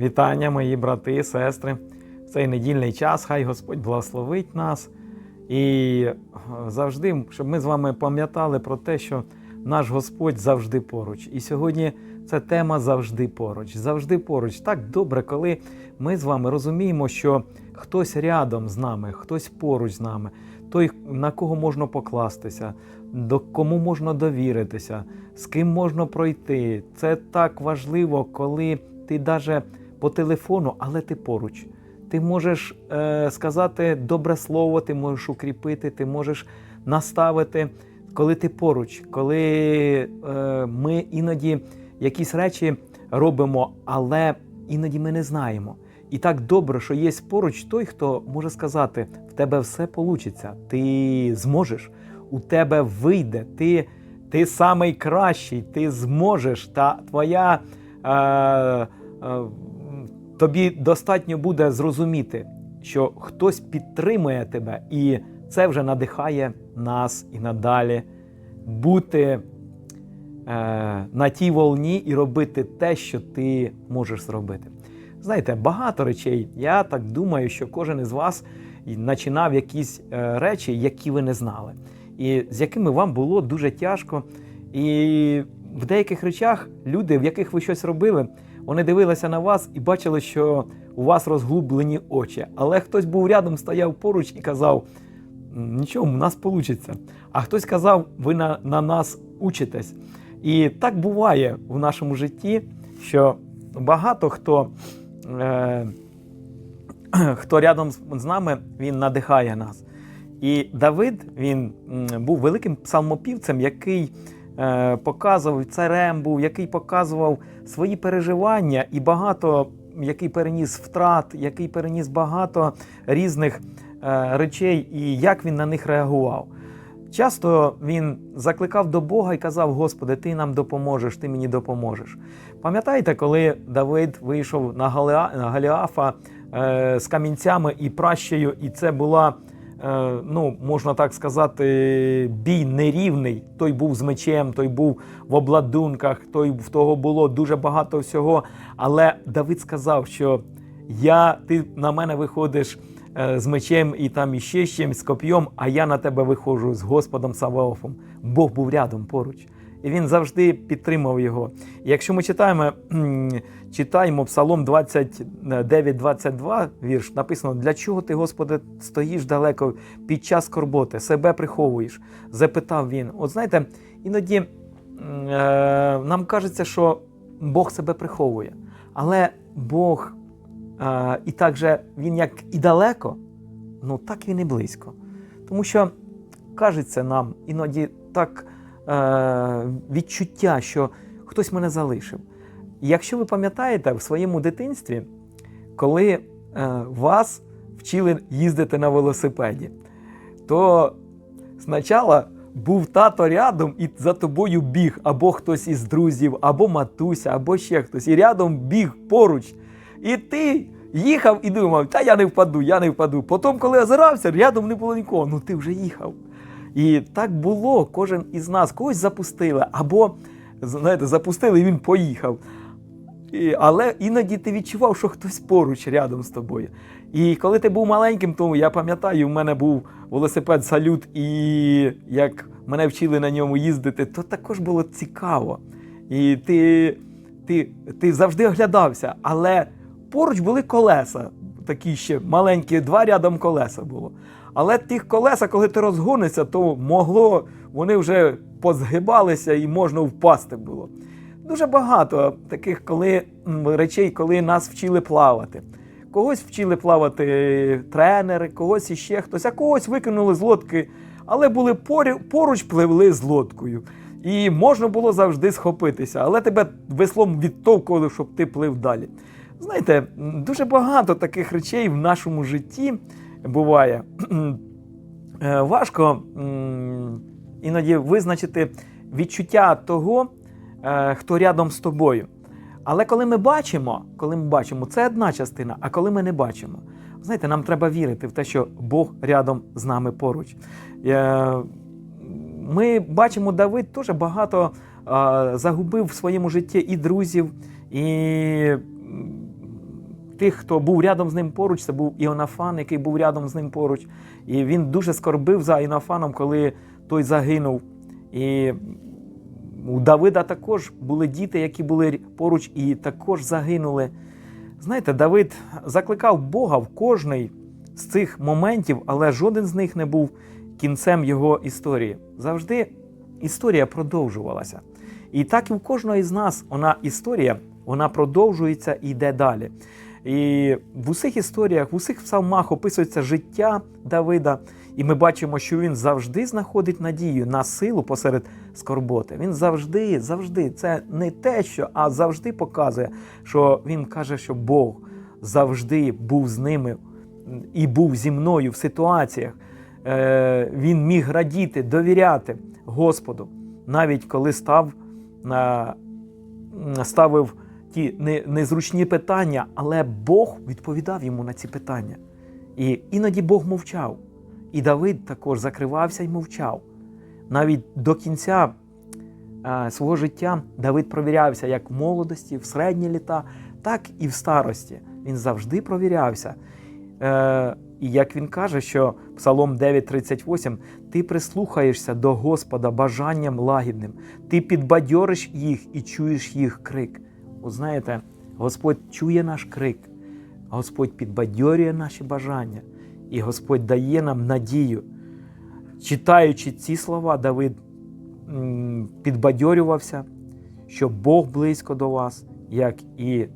Вітання, мої брати сестри. В цей недільний час хай Господь благословить нас. І е, завжди, щоб ми з вами пам'ятали про те, що наш Господь завжди поруч. І сьогодні ця тема завжди поруч. Завжди поруч. Так добре, коли ми з вами розуміємо, що хтось рядом з нами, хтось поруч з нами, той, на кого можна покластися, до кому можна довіритися, з ким можна пройти. Це так важливо, коли ти навіть по телефону, але ти поруч. Ти можеш е, сказати добре слово, ти можеш укріпити, ти можеш наставити, коли ти поруч, коли е, ми іноді якісь речі робимо, але іноді ми не знаємо. І так добре, що є поруч той, хто може сказати: в тебе все вийде, ти зможеш, у тебе вийде, ти, ти самий кращий, ти зможеш, та твоя. Е, е, тобі достатньо буде зрозуміти, що хтось підтримує тебе, і це вже надихає нас і надалі бути е, на тій волні і робити те, що ти можеш зробити. Знаєте, багато речей. Я так думаю, що кожен із вас починав якісь е, речі, які ви не знали, і з якими вам було дуже тяжко. І в деяких речах люди, в яких ви щось робили, вони дивилися на вас і бачили, що у вас розглублені очі. Але хтось був рядом, стояв поруч і казав: нічого, у нас вийде. А хтось казав, ви на, на нас учитесь. І так буває в нашому житті, що багато хто, е, хто рядом з нами, він надихає нас. І Давид він був великим псалмопівцем, який показував царем був, який показував свої переживання і багато, який переніс втрат, який переніс багато різних е, речей, і як він на них реагував. Часто він закликав до Бога і казав: Господи, Ти нам допоможеш, Ти мені допоможеш. Пам'ятаєте, коли Давид вийшов на Галіафа е, з камінцями і пращею, і це була Е, ну, можна так сказати, бій нерівний. Той був з мечем, той був в обладунках, той в того було дуже багато всього. Але Давид сказав, що я, ти на мене виходиш е, з мечем і там іще з чимсь, з коп'єм, а я на тебе виходжу з Господом Саваофом. Бог був рядом поруч. І він завжди підтримав його. І якщо ми читаємо читаємо Псалом 29-22 вірш, написано: Для чого ти, Господи, стоїш далеко під час скорботи, себе приховуєш? запитав він. От знаєте, іноді е, нам кажеться, що Бог себе приховує, але Бог е, і так же він як і далеко, ну так він і близько. Тому що кажеться нам іноді так. Е, відчуття, що хтось мене залишив. Якщо ви пам'ятаєте в своєму дитинстві, коли е, вас вчили їздити на велосипеді, то спочатку був тато рядом і за тобою біг, або хтось із друзів, або матуся, або ще хтось. І рядом біг поруч. І ти їхав і думав, та я не впаду, я не впаду. Потім, коли озирався, рядом не було нікого. Ну ти вже їхав. І так було, кожен із нас когось запустили, або знаєте, запустили і він поїхав. І, Але іноді ти відчував, що хтось поруч рядом з тобою. І коли ти був маленьким, то я пам'ятаю, у мене був велосипед салют, і як мене вчили на ньому їздити, то також було цікаво. І ти, ти, ти завжди оглядався, але поруч були колеса, такі ще маленькі, два рядом колеса було. Але тих колеса, коли ти розгонишся, то могло, вони вже позгибалися і можна впасти було. Дуже багато таких коли, речей, коли нас вчили плавати. Когось вчили плавати тренери, когось іще хтось, а когось викинули з лодки, але були поруч пливли з лодкою. І можна було завжди схопитися, але тебе веслом відтовкували, щоб ти плив далі. Знаєте, дуже багато таких речей в нашому житті буває. Е, важко іноді визначити відчуття того, е, хто рядом з тобою. Але коли ми бачимо, коли ми бачимо, це одна частина, а коли ми не бачимо, знаєте, нам треба вірити в те, що Бог рядом з нами поруч. Е, ми бачимо, Давид теж багато загубив в своєму житті і друзів, і тих, хто був рядом з ним поруч, це був Іонафан, який був рядом з ним поруч. І він дуже скорбив за Іонафаном, коли той загинув. І у Давида також були діти, які були поруч і також загинули. Знаєте, Давид закликав Бога в кожний з цих моментів, але жоден з них не був кінцем його історії. Завжди історія продовжувалася. І так і в кожного із нас вона історія, вона продовжується і йде далі. І в усіх історіях, в усіх псалмах описується життя Давида, і ми бачимо, що він завжди знаходить надію на силу посеред скорботи. Він завжди, завжди, це не те, що, а завжди показує, що він каже, що Бог завжди був з ними і був зі мною в ситуаціях. Е, Він міг радіти, довіряти Господу, навіть коли став на ставив не- незручні питання, але Бог відповідав йому на ці питання. І іноді Бог мовчав. І Давид також закривався і мовчав. Навіть до кінця е, свого життя Давид провірявся як в молодості, в середні літа, так і в старості. Він завжди провірявся. Е, і як він каже, що Псалом 9:38, ти прислухаєшся до Господа бажанням лагідним, ти підбадьориш їх і чуєш їх крик. От знаєте, Господь чує наш крик, Господь підбадьорює наші бажання, і Господь дає нам надію. Читаючи ці слова, Давид підбадьорювався, що Бог близько до вас, як і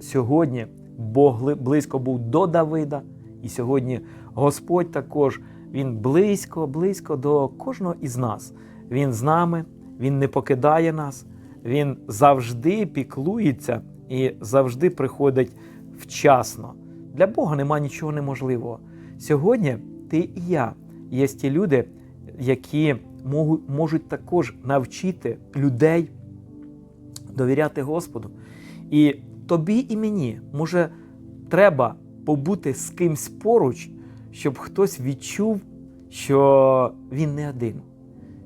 сьогодні Бог близько був до Давида, і сьогодні Господь також Він близько, близько до кожного із нас. Він з нами, Він не покидає нас, Він завжди піклується і завжди приходить вчасно. Для Бога нема нічого неможливого. Сьогодні ти і я є ті люди, які можуть також навчити людей довіряти Господу. І тобі і мені може треба побути з кимсь поруч, щоб хтось відчув, що він не один,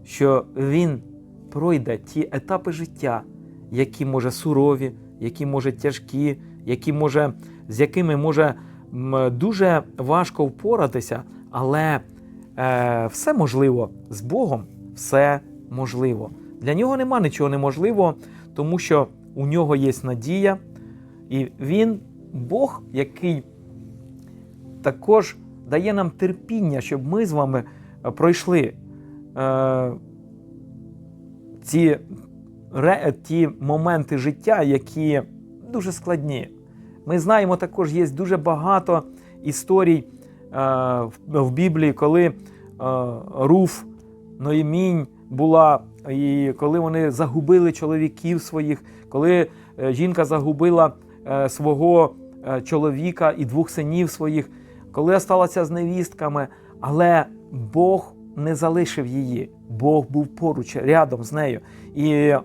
що він пройде ті етапи життя, які може сурові, які може тяжкі, які може, з якими може дуже важко впоратися, але е, все можливо з Богом, все можливо. Для нього нема нічого неможливого, тому що у нього є надія, і він Бог, який також дає нам терпіння, щоб ми з вами пройшли е, ці, ре, ті моменти життя, які дуже складні. Ми знаємо, також є дуже багато історій е, в, Біблії, коли е, Руф, Ноємінь була, і коли вони загубили чоловіків своїх, коли е, жінка загубила свого чоловіка і двох синів своїх, коли осталася з невістками, але Бог не залишив її. Бог був поруч, рядом з нею. І е,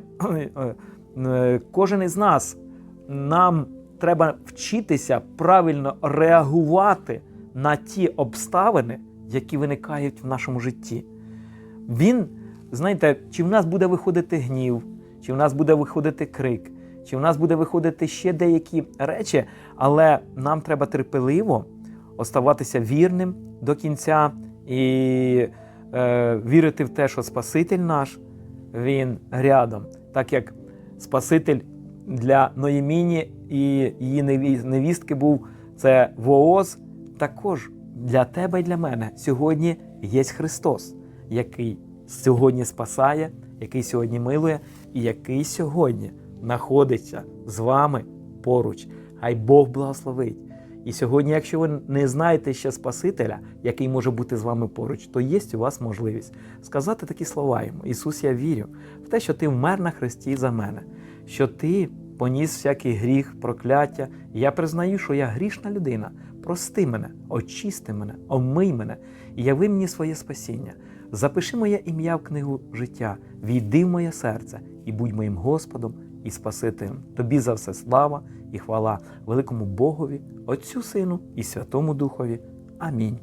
е, кожен із нас нам треба вчитися правильно реагувати на ті обставини, які виникають в нашому житті. Він, знаєте, чи в нас буде виходити гнів, чи в нас буде виходити крик, чи в нас буде виходити ще деякі речі, але нам треба терпеливо оставатися вірним до кінця і вірити в те, що Спаситель наш, він рядом, так як Спаситель для Ноєміні і її неві- невістки був це Вооз, також для тебе і для мене сьогодні є Христос, який сьогодні спасає, який сьогодні милує, і який сьогодні знаходиться з вами поруч. Хай Бог благословить. І сьогодні, якщо ви не знаєте ще Спасителя, який може бути з вами поруч, то є у вас можливість сказати такі слова йому: Ісус, я вірю в те, що ти вмер на Христі за мене, що ти поніс всякий гріх, прокляття. Я признаю, що я грішна людина. Прости мене, очисти мене, омий мене і яви мені своє спасіння. Запиши моє ім'я в книгу життя, війди в моє серце і будь моїм Господом і Спасителем. Тобі за все слава і хвала великому Богові, Отцю Сину і Святому Духові. Амінь.